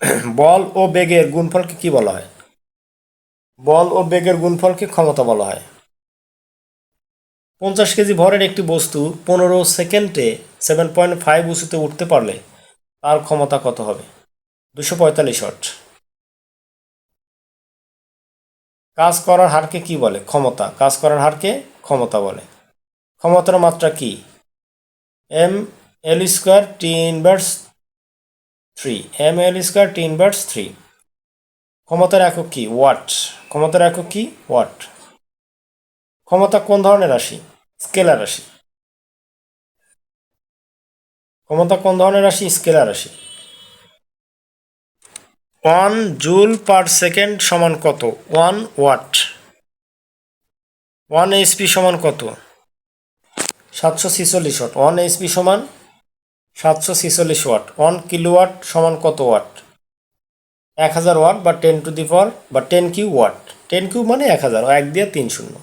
বল ও বেগের গুণফলকে কি বলা হয়? বল ও বেগের গুণফলকে ক্ষমতা বলা হয়। পঞ্চাশ কেজি ভরের একটি বস্তু পনেরো সেকেন্ডে সেভেন পয়েন্ট ফাইভ উঁচুতে উঠতে পারলে তার ক্ষমতা কত হবে? দুশো পঁয়তাল্লিশ ওয়াট কাজ করার হারকে কি বলে? ক্ষমতা। কাজ করার হারকে ক্ষমতা বলে। ক্ষমতার মাত্রা কি? M L square T inverse three M L square T inverse three ক্ষমতার একক কি? ওয়াট ক্ষমতার একক কি? ওয়াট ক্ষমতা কোন ধরনের রাশি? স্কেলার রাশি. ক্ষমতা কোন ধরনের রাশি? স্কেলার রাশি. ওয়ান জুল পার সেকেন্ড সমান কত? ওয়ান ওয়াট ওয়ান এইচপি সমান কত? সাতশো ছিচল্লিশ ওয়াট। ওয়ান এইচপি সমান সাতশো ছিচল্লিশ ওয়াট। ওয়ান কিলো ওয়াট সমান কত ওয়াট? এক হাজার ওয়াট বা টেন টু দি পাওয়ার বা ten cube watt. Ten cube মানে এক হাজার এক দিয়ে তিন শূন্য।